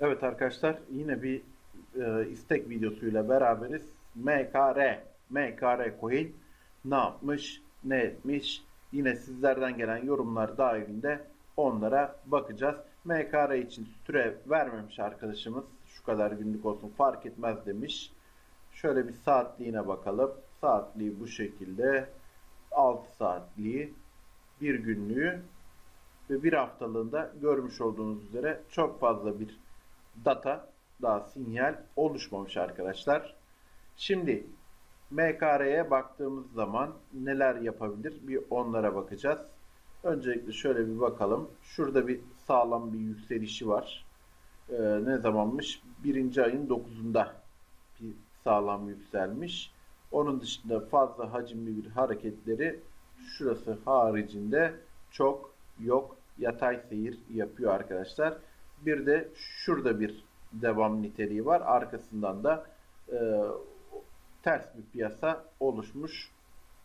Evet arkadaşlar yine bir e, istek videosuyla beraberiz. MKR, MKR Coin ne yapmış, ne etmiş? Yine sizlerden gelen yorumlar dahilinde onlara bakacağız. MKR için süre vermemiş arkadaşımız. Şu kadar günlük olsun fark etmez demiş. Şöyle bir saatliğine bakalım. Saatliği bu şekilde. 6 saatliği, bir günlüğü ve bir haftalığında görmüş olduğunuz üzere çok fazla bir data daha sinyal oluşmamış arkadaşlar. Şimdi MKR'ye baktığımız zaman neler yapabilir bir onlara bakacağız. Öncelikle şöyle bir bakalım. Şurada bir sağlam bir yükselişi var. Ee, ne zamanmış? Birinci ayın 9'unda bir sağlam yükselmiş. Onun dışında fazla hacimli bir hareketleri şurası haricinde çok yok. Yatay seyir yapıyor arkadaşlar. Bir de şurada bir devam niteliği var. Arkasından da e, ters bir piyasa oluşmuş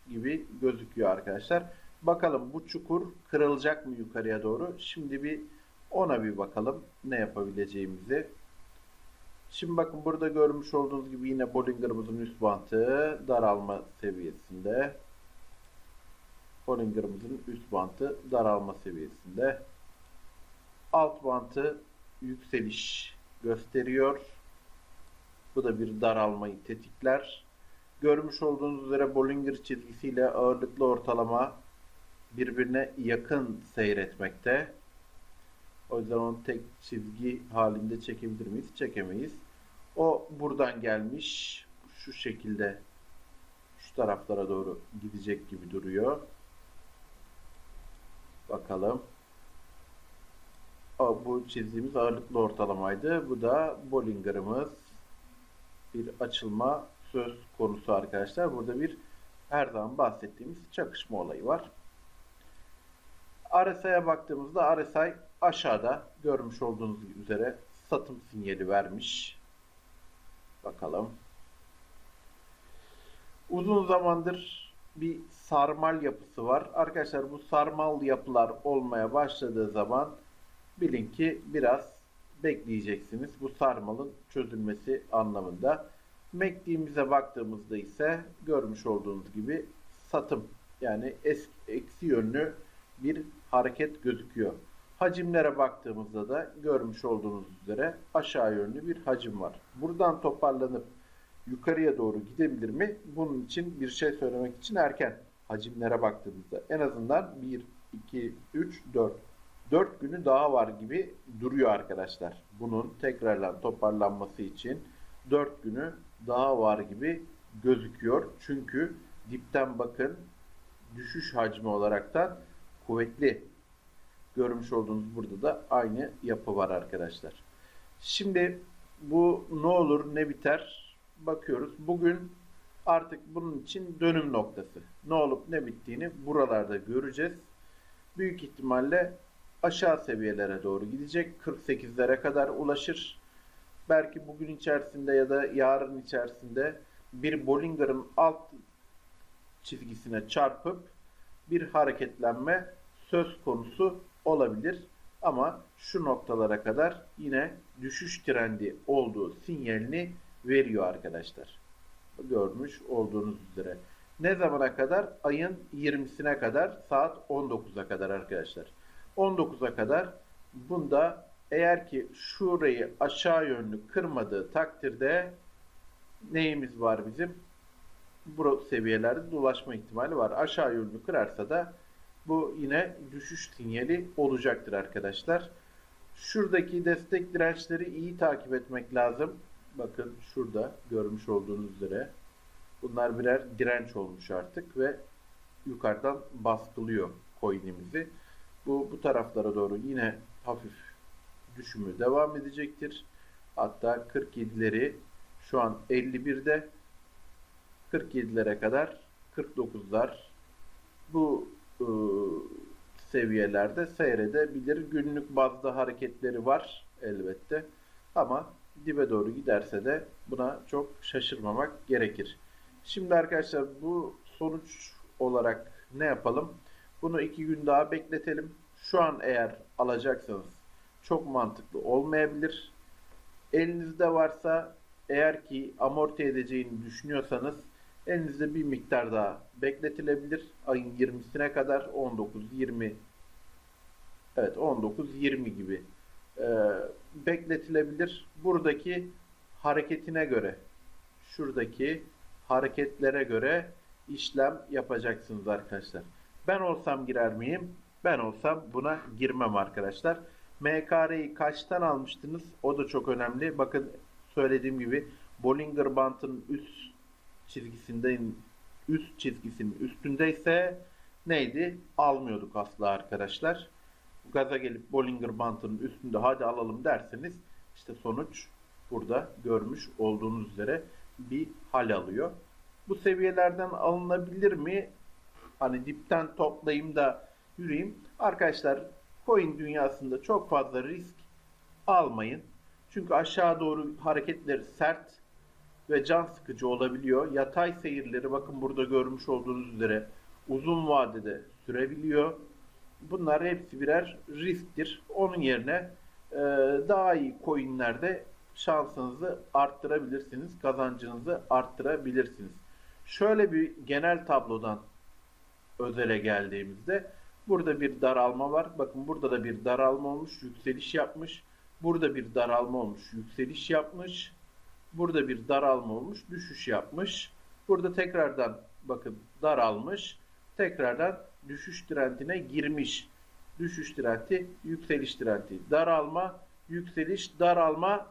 gibi gözüküyor arkadaşlar. Bakalım bu çukur kırılacak mı yukarıya doğru? Şimdi bir ona bir bakalım ne yapabileceğimizi. Şimdi bakın burada görmüş olduğunuz gibi yine Bollinger'ımızın üst bantı daralma seviyesinde. Bollinger'ımızın üst bantı daralma seviyesinde. Alt bantı yükseliş gösteriyor. Bu da bir daralmayı tetikler. Görmüş olduğunuz üzere Bollinger çizgisiyle ağırlıklı ortalama birbirine yakın seyretmekte. O yüzden onu tek çizgi halinde çekebilir miyiz? Çekemeyiz. O buradan gelmiş. Şu şekilde şu taraflara doğru gidecek gibi duruyor. Bakalım. Bu çizdiğimiz ağırlıklı ortalamaydı. Bu da Bollinger'ımız. Bir açılma söz konusu arkadaşlar. Burada bir her zaman bahsettiğimiz çakışma olayı var. RSI'ye baktığımızda RSI aşağıda görmüş olduğunuz üzere satım sinyali vermiş. Bakalım. Uzun zamandır bir sarmal yapısı var. Arkadaşlar bu sarmal yapılar olmaya başladığı zaman bilin ki biraz bekleyeceksiniz. Bu sarmalın çözülmesi anlamında. MACD'mize baktığımızda ise görmüş olduğunuz gibi satım yani eski, eksi yönlü bir hareket gözüküyor. Hacimlere baktığımızda da görmüş olduğunuz üzere aşağı yönlü bir hacim var. Buradan toparlanıp yukarıya doğru gidebilir mi? Bunun için bir şey söylemek için erken. Hacimlere baktığımızda en azından 1, 2, 3, 4. 4 günü daha var gibi duruyor arkadaşlar. Bunun tekrardan toparlanması için 4 günü daha var gibi gözüküyor. Çünkü dipten bakın düşüş hacmi olaraktan kuvvetli. Görmüş olduğunuz burada da aynı yapı var arkadaşlar. Şimdi bu ne olur ne biter bakıyoruz. Bugün artık bunun için dönüm noktası. Ne olup ne bittiğini buralarda göreceğiz. Büyük ihtimalle aşağı seviyelere doğru gidecek. 48'lere kadar ulaşır. Belki bugün içerisinde ya da yarın içerisinde bir Bollinger'ın alt çizgisine çarpıp bir hareketlenme söz konusu olabilir. Ama şu noktalara kadar yine düşüş trendi olduğu sinyalini veriyor arkadaşlar. Görmüş olduğunuz üzere. Ne zamana kadar? Ayın 20'sine kadar saat 19'a kadar arkadaşlar. 19'a kadar bunda eğer ki şurayı aşağı yönlü kırmadığı takdirde neyimiz var bizim? Bu seviyelerde dolaşma ihtimali var. Aşağı yönlü kırarsa da bu yine düşüş sinyali olacaktır arkadaşlar. Şuradaki destek dirençleri iyi takip etmek lazım. Bakın şurada görmüş olduğunuz üzere bunlar birer direnç olmuş artık ve yukarıdan baskılıyor coin'imizi. Bu, bu taraflara doğru yine hafif düşümü devam edecektir. Hatta 47'leri şu an 51'de 47'lere kadar 49'lar bu e, seviyelerde seyredebilir. Günlük bazda hareketleri var elbette. Ama dibe doğru giderse de buna çok şaşırmamak gerekir. Şimdi arkadaşlar bu sonuç olarak ne yapalım? Bunu iki gün daha bekletelim. Şu an eğer alacaksanız çok mantıklı olmayabilir. Elinizde varsa eğer ki amorti edeceğini düşünüyorsanız elinizde bir miktar daha bekletilebilir. Ayın 20'sine kadar 19-20 evet 19-20 gibi e, bekletilebilir. Buradaki hareketine göre şuradaki hareketlere göre işlem yapacaksınız arkadaşlar. Ben olsam girer miyim? Ben olsam buna girmem arkadaşlar. MKR'yi kaçtan almıştınız? O da çok önemli. Bakın söylediğim gibi Bollinger Band'ın üst çizgisinden üst çizgisinin üstündeyse neydi? Almıyorduk asla arkadaşlar. Gaza gelip Bollinger Band'ın üstünde hadi alalım derseniz işte sonuç burada görmüş olduğunuz üzere bir hal alıyor. Bu seviyelerden alınabilir mi? Hani dipten toplayayım da yürüyeyim. Arkadaşlar coin dünyasında çok fazla risk almayın. Çünkü aşağı doğru hareketleri sert ve can sıkıcı olabiliyor. Yatay seyirleri bakın burada görmüş olduğunuz üzere uzun vadede sürebiliyor. Bunlar hepsi birer risktir. Onun yerine e, daha iyi coinlerde şansınızı arttırabilirsiniz. Kazancınızı arttırabilirsiniz. Şöyle bir genel tablodan özele geldiğimizde burada bir daralma var. Bakın burada da bir daralma olmuş, yükseliş yapmış. Burada bir daralma olmuş, yükseliş yapmış. Burada bir daralma olmuş, düşüş yapmış. Burada tekrardan bakın daralmış. Tekrardan düşüş trendine girmiş. Düşüş trendi, yükseliş trendi. Daralma, yükseliş, daralma.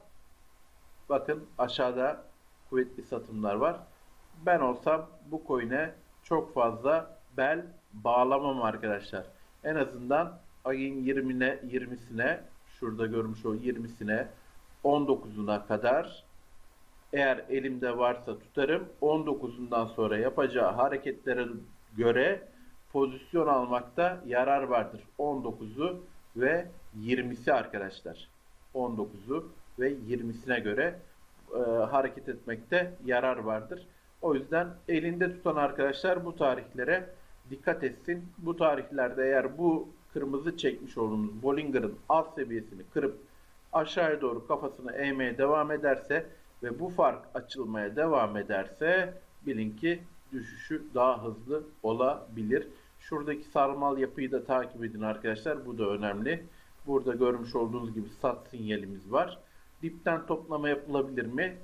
Bakın aşağıda kuvvetli satımlar var. Ben olsam bu coin'e çok fazla bel bağlamam arkadaşlar. En azından ayın 20'ne 20'sine şurada görmüş o 20'sine 19'una kadar eğer elimde varsa tutarım. 19'undan sonra yapacağı hareketlere göre pozisyon almakta yarar vardır. 19'u ve 20'si arkadaşlar. 19'u ve 20'sine göre e, hareket etmekte yarar vardır. O yüzden elinde tutan arkadaşlar bu tarihlere dikkat etsin. Bu tarihlerde eğer bu kırmızı çekmiş olduğunuz Bollinger'ın alt seviyesini kırıp aşağıya doğru kafasını eğmeye devam ederse ve bu fark açılmaya devam ederse bilin ki düşüşü daha hızlı olabilir. Şuradaki sarmal yapıyı da takip edin arkadaşlar. Bu da önemli. Burada görmüş olduğunuz gibi sat sinyalimiz var. Dipten toplama yapılabilir mi?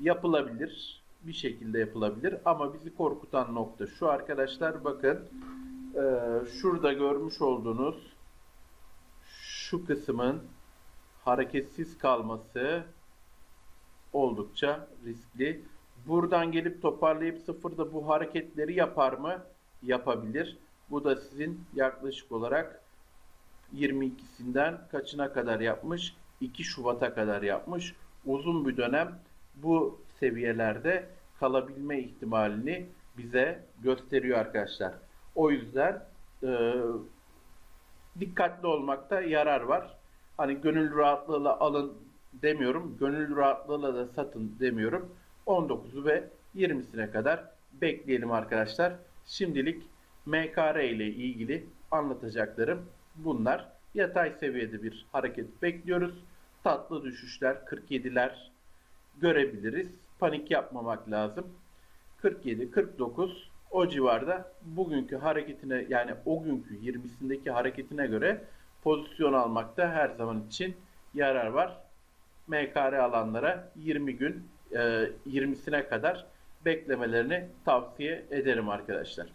Yapılabilir. Bir şekilde yapılabilir. Ama bizi korkutan nokta şu arkadaşlar. Bakın e, şurada görmüş olduğunuz şu kısmın hareketsiz kalması oldukça riskli. Buradan gelip toparlayıp sıfırda bu hareketleri yapar mı? Yapabilir. Bu da sizin yaklaşık olarak 22'sinden kaçına kadar yapmış? 2 Şubat'a kadar yapmış. Uzun bir dönem bu seviyelerde kalabilme ihtimalini bize gösteriyor arkadaşlar. O yüzden e, dikkatli olmakta yarar var. Hani gönül rahatlığıyla alın demiyorum. Gönül rahatlığıyla da satın demiyorum. 19'u ve 20'sine kadar bekleyelim arkadaşlar. Şimdilik MKR ile ilgili anlatacaklarım bunlar. Yatay seviyede bir hareket bekliyoruz. Tatlı düşüşler 47'ler görebiliriz. Panik yapmamak lazım. 47, 49 o civarda bugünkü hareketine yani o günkü 20'sindeki hareketine göre pozisyon almakta her zaman için yarar var. MKR alanlara 20 gün 20'sine kadar beklemelerini tavsiye ederim arkadaşlar.